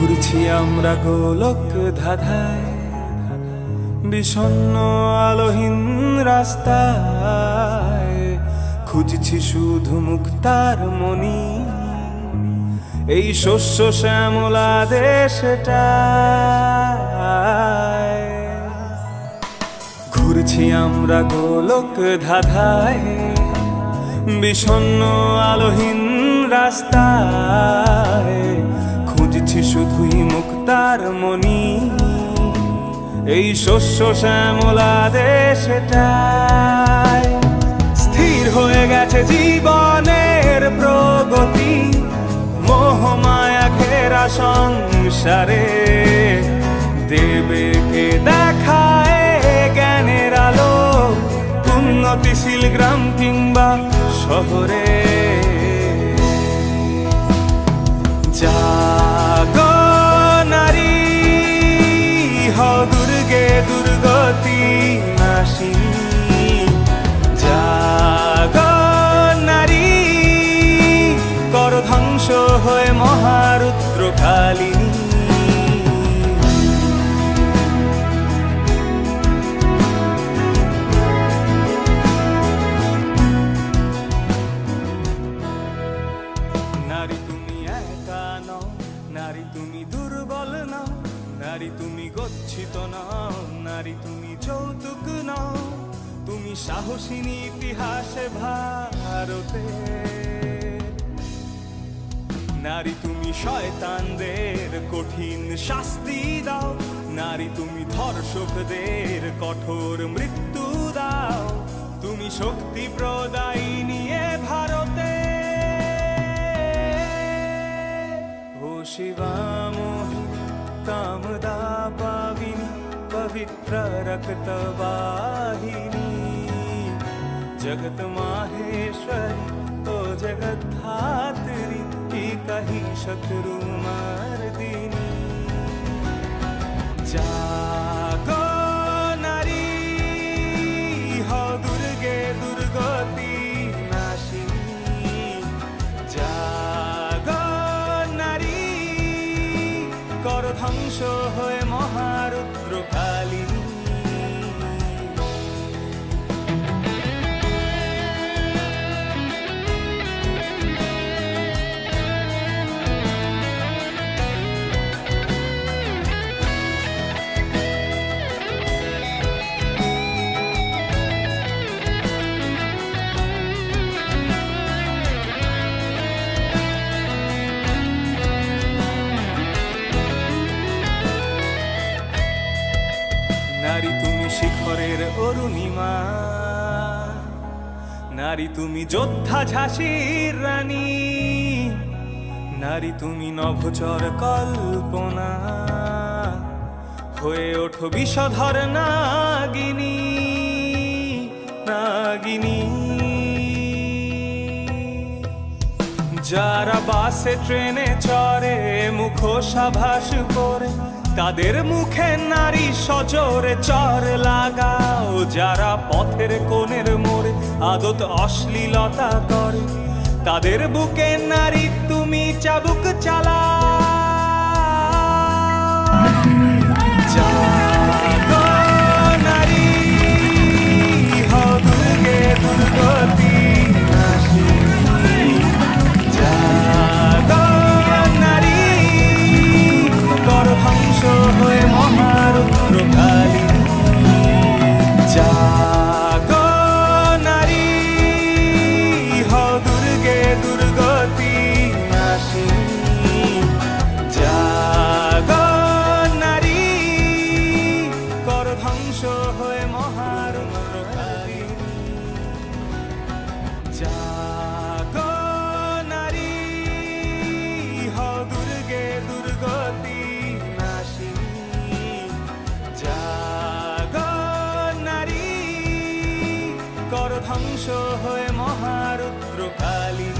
ঘুরছি আমরা গোলক ধাঁধায় বিষণ্ন আলোহীন রাস্তায়। খুঁজছি শুধু মুক্তার মনি এই শস্য শ্যামলা দেশটায়। ঘুরছি আমরা গোলক ধাঁধায়, বিষণ্ণ আলোহীন রাস্তায়। মুক্তার মনি এই শস্য শ্যামলা দেশটায় স্থির হয়ে গেছে জীবনের প্রগতি, মোহমায়া ঘেরা সংসারে। দেবে কে দেখায় জ্ঞানের আলো, উন্নতিশীল গ্রাম কিংবা শহরে। জাগো নারী, কর ধ্বংস হয়ে মহারুদ্র কালিনী নারী তুমি একা নও, নারী তুমি দুর্বল নও, নারী তুমি গচ্ছিত নও। নারী তুমি যৌতুক নও। তুমি সাহসিনী ইতিহাসে ভারতে। নারী, তুমি শয়তানদের কঠিন শাস্তি দাও। নারী, তুমি ধর্ষকদের কঠোর মৃত্যু দাও। তুমি শক্তি প্রদায়ী নিয়ে ভারতে। ও শিবা। পবিত্র রক্ত वाहिनी जगत माहेश्वरी ओ जगत धात्री की कही शत्रु मर्दिनी जागो नारी हो दुर्गे दुर्गति नाशिनी জাগো নারী কর ধ্বংস শিখরের অরুণিমা। নারী তুমি যোদ্ধা, ঝাঁসির রানী। নারী তুমি নভচর কল্পনা। হয়ে ওঠো বিষধর নাগিনী নাগিনী। যারা বাসে, ট্রেনে চড়ে মুখোশাভাস করে তাদের মুখে নারী সজোরে চর লাগাও, যারা পথের কোণের মোড়ে আদত অশ্লীলতা করে। তাদের বুকে নারী, তুমি চাবুক চালা হয় মহারুদ্র কালী